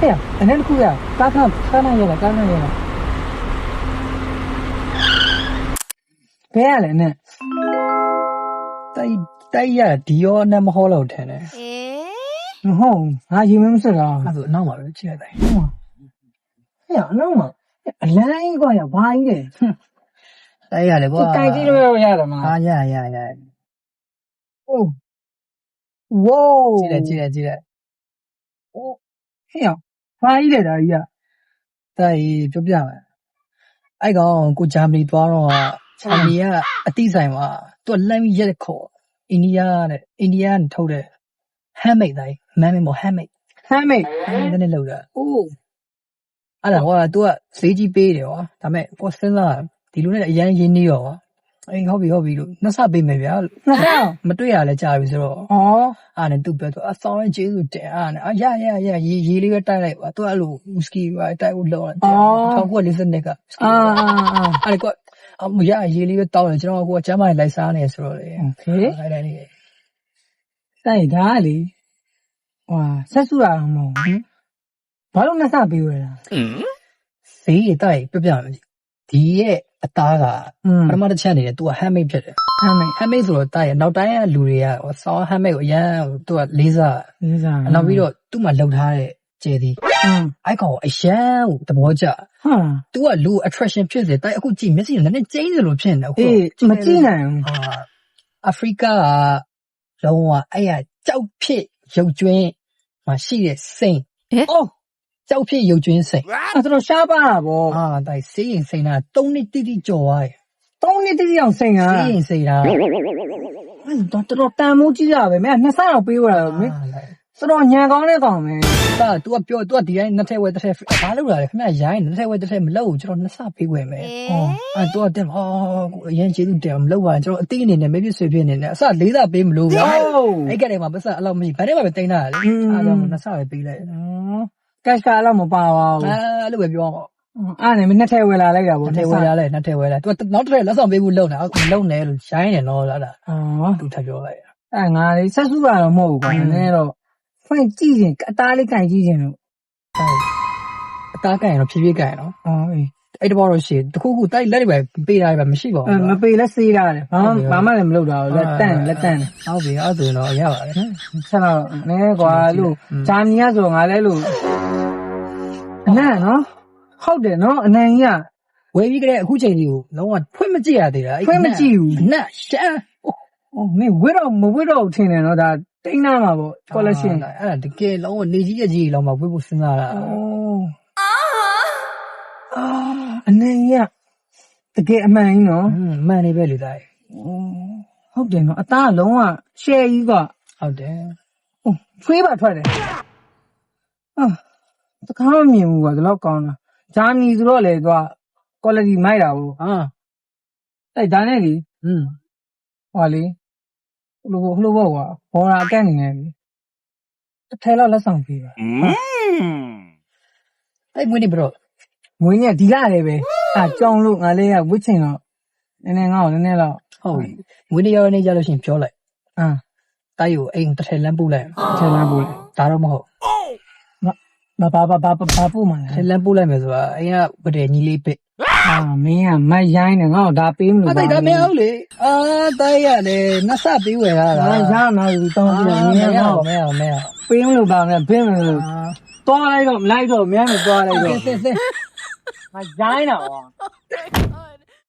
ဟဲ့အနေနဲ့တစ်ခုရကားခါကားနာရလားကားနာရလားဘယ်ရလဲနဲ့တိုက်တိုက်ရဒီရောနဲ့မဟောလို့ထင်တယ် 诶， မဟုတ်ငါရင်မမစတာ အဲ့ဒါဆိုအနောက်မှာပဲကြည့်လိုက်တယ် ဟဲ့အနောက်မှာအလန်းကြီးကွာရဘာကြီးလဲ တိုက်ရတယ်ကွာ ကိုတိုင်ကြည့်လို့ရတယ်မ အာ လား ရရရ โอ้ဝိုး ကြည့်လိုက်ကြည့်လိုက်ကြည့်လိုက် ဟဲ့ ဘာကြီးလဲဒါကြီးကတိုက်ပြောပြမယ်အဲ့ကောင်ကိုဂျာမနီသွားတော့ဂျာမနီကအတိဆိုင်မှာသူကလမ်းပြီးရက်ခေါ်အိန္ဒိယတဲ့အိန္ဒိယကနေထုတ်တဲ့ handmade တိုင်း man မ handmade ဟမ်းမိတ် handmade နဲ့လုပ်တာအိုးအဲ့ဒါဟိုက तू ကဈေးကြီးပေးတယ်ကွာဒါပေမဲ့ကိုစဉ်းစားဒီလိုနဲ့အရင်ရင်းနေရောကွာ အေးဟုတ်ပြီဟုတ်ပြီလို့နှစ်ဆပေးမယ်ဗျာလို့မတွေ့ရလဲကြာပြီဆိုတော့ဩအားနဲ့သူ့ပြောသူအဆောင်ရဲ့ကျေးဇူးတင်အားနဲ့အရရရရေရေလေးပဲတိုက်လိုက်ပါသူကအဲ့လိုဝစကီပါတိုက်ဖို့လောက်တယ်1940နှစ်ကအာအဲ့ဒါကအမရရေလေးပဲတောင်းတယ်ကျွန်တော်ကကကျမ်းမာလိုက်စားနေဆိုတော့လေအဲ့ဒါလေးဆိုင်ဒါလေဟွာဆက်စုရအောင်မဟုတ်ဘူးဘာလို့နှစ်ဆပေးရလဲဟင်းဈေးတိုက်ပြပြမကြည့်ဒီရဲ့ အသားကပထမတစ်ချက်အနေနဲ့ သူက handmade ဖြစ်တယ်။ handmade ဆိုတော့ နောက်တိုင်းကလူတွေက handmade ကို အရမ်းလေးစားတယ်။နောက်ပြီးတော့ သူ့မှာလုပ်ထားတဲ့ ကြယ်သီ။အဲဒါကို အရမ်းကို သဘောကျတယ်။သူက လူကို attraction ဖြစ်စေတယ်။အခုကြည့် မျက်စိက နည်းနည်းကျိန်းသလို ဖြစ်နေတယ်။မကြည့်နိုင်ဘူး။အာဖရိကက လုံးဝ ကြောက်ဖြစ်ရုပ်ကြွင်းမှာရှိတဲ့ စိမ်း။ ကြောက်ဖြစ်ရုပ်ကျွင်းစိန် အဲ့တော့ရှားပါတာဗော အာတိုက်စေးရင်စိန်တာ၃နှစ်တိတိကြော်သွားတယ် သုံးနှစ်တိတိအောင်စိန်က စေးရင်စိန်တာ တော့တော်တော်တန်မိုးကြီးရပဲမင်းနှစ်ဆတော့ပေးရတာမင်း အာလိုက် တော်တော်ညံကောင်းတဲ့ကောင်ပဲ တာ तू ကပြော तू ကဒီတိုင်းနှစ်ထည့်ဝဲတစ်ထည့်ဘာလုပ်လာလဲခင်ဗျရိုင်းနှစ်ထည့်ဝဲတစ်ထည့်မလုပ်ဘူးကျွန်တော်နှစ်ဆပေးဝယ်မယ် 诶， အဲ့ तू ကတက်ဟောကိုအရင်ကျေးဇူးတင်မလုပ်ပါနဲ့ကျွန်တော်အသေးအနေနဲ့မဖြစ်ဆွေဖြစ်နေနဲ့အစလေးစားပေးမလို့ဗျာ အဲ့ကတည်းကမှပတ်စံအဲ့လိုမရှိဘာနဲ့မှပဲတင်တာလေအားကြောင့်နှစ်ဆပဲပေးလိုက် ကက်ကာတော့မပါပါဘူးအဲ့လိုပဲပြောမှာအဲ့နဲ့မနှစ်ထဲဝယ်လာလိုက်တာဗောနှစ်ထည့်ဝဲရလဲနှစ်ထည့်ဝဲလိုက် तू နောက်တစ်ထည့်လက်ဆောင်ပေးဖို့လုပ်တာအခုလုံနေလို့ရှိုင်းနေတော့လားအော်သူထပ်ပြောလိုက်အဲ့ငါလေးဆက်စုကတော့မဟုတ်ဘူးကွာနည်းနည်းတော့ဖွင့်ကြည့်ရင်အသားလေးကန်ကြည့်ရင်လို့အသားကန်ရင်တော့ဖြည်းဖြည်းကန်ရနော်အော်အေးအဲ့တဘောတော့ရှိတခုခုတိုက်လက်တွေပဲပေးတာပဲမရှိပါအဲဘူးမပေလက်စေးရတယ်ဘာမှဘာမှလည်းမလုပ်တာဘူးလက်တန့်လက်တန့်ဟုတ်ပြီအဲ့ဒါဆိုတော့ရပါတယ်ဆက်တော့နည်းကွာလို့ဂျာမနီကဆိုငါလဲလို့ အနံ့နော်ဟုတ်တယ်နော်အနံ့ကြီးကဝယ်ပြီးကြတဲ့အခုချိန်ကြီးကိုလုံးဝဖွင့်မကြည့်ရသေးတာဖွင့်မကြည့်ဘူးနတ်ရှမ်းအော်မင်းဝစ်တော့မဝစ်တော့ထင်တယ်နော်ဒါတိန်းနာမှာပေါ့ collection အဲ့ဒါတကယ်လုံးဝနေကြီးရကြီးလောက်မှဝယ်ဖို့စဉ်းစားတာအော်အာအနံ့ကြီးကတကယ်အမှန်ကြီးနော်ဟွန်းမှန်နေပဲလေတိုင်းဟုတ်တယ်နော်အသားကလုံးဝ share ကြီးကဟုတ်တယ်ဟုတ်ချွေးပါထွက်တယ်အာ တခါမှမမြင်ဘူးကွာဒီလောက်ကောင်းတာဂျာမနီဆိုတော့လေသူက quality မိုက်တာဘူးဟာအဲ့ဒါနဲ့လေอืมဟွာလေဟလိုဟလိုပေါ့ကွာဘောရာအကန့်နေနေပြီတစ်ထဲလောက်လက်ဆောင်ပေးပါအဲ့မွေးနေဘရောငွေနဲ့ဒီလာလေပဲအာကြောင်လို့ငါလေးကဝစ်ချင်တော့နည်းနည်းငါ့ကိုနည်းနည်းတော့ဟုတ်ပြီမွေးနေရနေကြလို့ရှိရင်ပြောလိုက်အာတိုက်ကိုအိမ်တစ်ထည်လမ်းပို့လိုက်ထဲလမ်းပို့လေဒါတော့မဟုတ် ဘာဘာဘာဘာဘာပို့မှာထည်လဲလမ်းပို့လိုက်မယ်ဆိုတာအိမ်ကဝတ်တယ်ညီလေးပစ်အာမင်းကမတ်ရိုင်းနေငါ့ကိုဒါပေးမလို့အတိုက်ဒါမဟုတ်လေအာတိုက်ရတယ်နှစ်ဆပေးဝယ်ရတာငါရမှာဒီတောင်းကြည့်နေမနေရတော့မရမရပေးမလို့ပါနဲ့ဘင်းမလို့အာသွားလိုက်တော့မလိုက်တော့မြန်မသွားလိုက်တော့သင်သင်ငါရိုင်းတာကွာ